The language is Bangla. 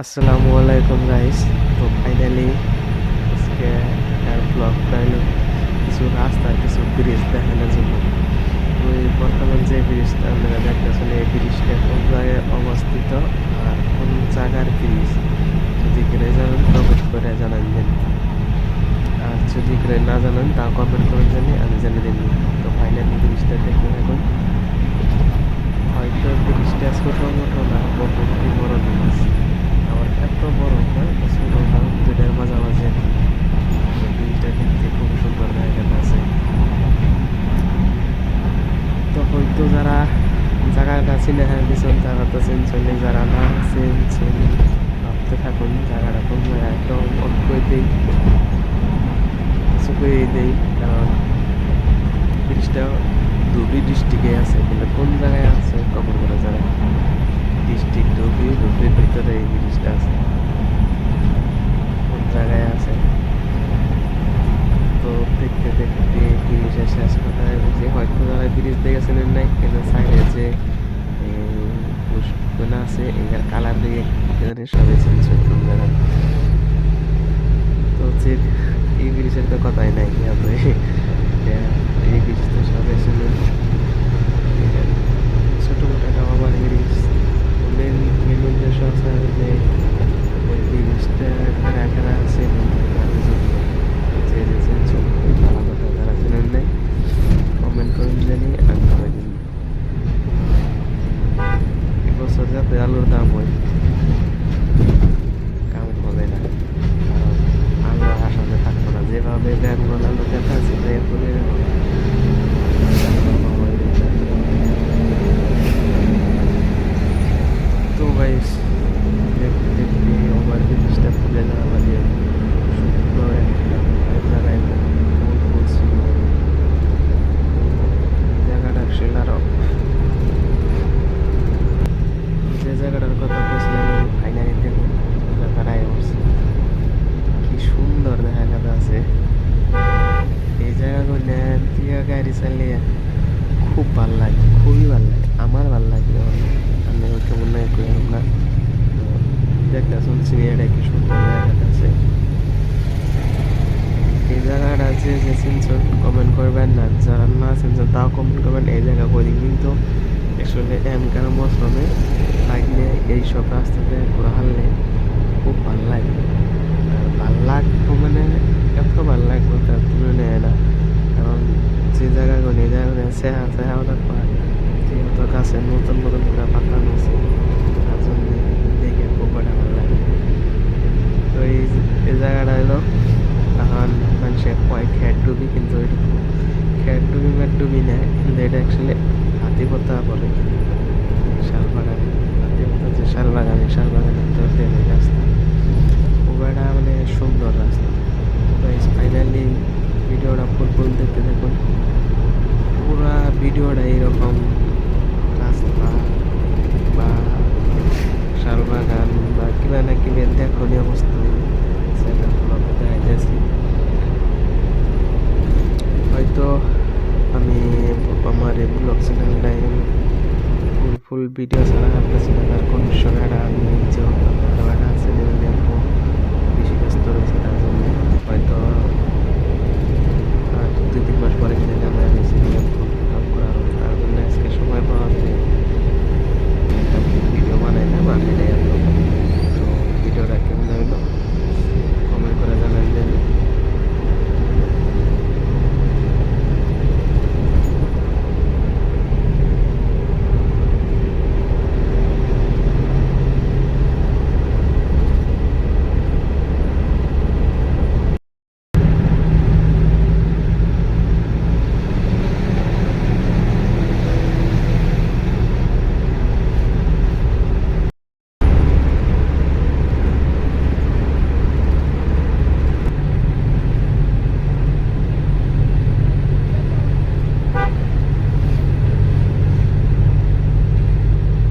আসসালামু আলাইকুম গাইস তো ফাইনালি আজকে একটা ব্লগ হলো কিছু রাস্তা, কিছু ব্রিজ দেখানোর জন্য। এই বর্তমান যে ব্রিজটা আপনারা দেখতেছেন, এই ব্রিজটা কোন জায়গায় অবস্থিত আর কোন জায়গার ব্রিজ যদি করে জানেন কমেন্ট করে জানান দেন। আর যদি করে না জানেন তা কমেন্ট করে জানি আমি জানি দিন তো ফাইনালি ব্রিজটা দেখে এখন হয়তো ব্রিজটা ছোটো মোটো না মোটামুটি বড় ব্রিজ আবার এত বড় না ছোটো না দুটার মাঝামাঝি আর কি। তো ব্রিজটা দেখতে খুব সুন্দর জায়গাটা আছে তো হয়তো যারা চিনে হ্যাঁ দিচ্ছেন তারা তো চিনছেন যারা না চিনছেন ভাবতে থাকুন, জায়গাটা কোন একদম করে দিই, কিছু করে দিই, কারণ ব্রিজটা দুবি ডিস্ট্রিক্টে আছে, কিন্তু কোন জায়গায় আছে কখন করে জানে ডিস্ট্রিক্ট ডুবি ডুবির ভিতরে এই ব্রিজটা আছে। কোন জায়গায় আছে? তো দেখতে দেখতে ব্রিজের শেষ কথা যে হয়তো যারা ব্রিজ দেখেছেন নাই, কিন্তু সাইডে যে পুষ্পনা আছে এটার কালার দিয়ে এখানে সবাই চিনছে কোন তো হচ্ছে এই তো কথাই নাই আপনি এই ব্রিজ তো সবাই শুনুন ছোটো মোটো একটা আমার ব্রিজ মেন মেন উদ্দেশ্য আছে যে ওই ব্রিজটা কারা কারা আছে তাদের জন্য যে যে চিনছেন ভালো কথা যারা চেনেন নাই কমেন্ট করুন জানি আমি করে দিন এবছর যাতে আলুর দাম হয় কাম হবে না কারণ আলু আসামে থাকব না যেভাবে বেঙ্গল আলু দেখা আছে এরপরে তো গাইস দেখতে দেখতে ওভার ব্রিজটা খুলে যাওয়া বাদে সুন্দর একটা জায়গায় ফুল ফুল ছিল জায়গাটা অ্যাকচুয়ালি আরও যে জায়গাটার কথা বলছিলাম ফাইনালি দেখুন জায়গাটায় বসছে কি সুন্দর দেখা গেছে আছে এই জায়গাগুলো দিয়ে গাড়ি চালিয়ে খুব ভালো লাগে, খুবই ভালো লাগে, আমার ভালো লাগে আমি কেমন নাই কইলাম না। দেখতে শুনছি এটা কি সুন্দর জায়গাটা আছে। এই জায়গাটা আছে যে চিনছেন কমেন্ট করবেন না, যারা না চিনছেন তাও কমেন্ট করবেন। এই জায়গা করি কিন্তু আসলে এমকার মৌসুমে লাগলে এইসব রাস্তাতে ঘোরা হারলে খুব ভালো লাগে আর ভালো লাগবো মানে এত ভালো লাগবে তার তুলনায় নেয় না কারণ যে জায়গাগুলো জায়গাগুলো সেহা সেহা থাকবা যেহেতু গাছে নতুন নতুন করে পাতা নিয়েছে তার জন্য দেখে একটা ভালো লাগে। তো এই এই জায়গাটা হলো তখন মানুষের কয় খেট ডুবি, কিন্তু এটুকু খেট ডুবি মেট ডুবি নেয় কিন্তু এটা অ্যাকচুয়ালি হাতি পতা বলে। শাল বাগানে হাতি পতা যে শাল বাগানে শাল বাগানের তোর দেবে রাস্তা। ওটা মানে সুন্দর রাস্তা। ফাইনালি ভিডিওটা ফুল ফুল দেখতে দেখুন ভিডিওটা এরকম রাস্তা বা শালবাগান বা কিবা না কিবা দেখনীয় বস্তু সেটা যাইতেছি হয়তো আমি আমার এই ব্লগ চ্যানেলটাই ফুল ফুল ভিডিও ছাড়া আপনার তার কন্ডিশন এটা আমি যেহেতু খেলাটা আছে বেশি ব্যস্ত রয়েছে তার জন্য। হয়তো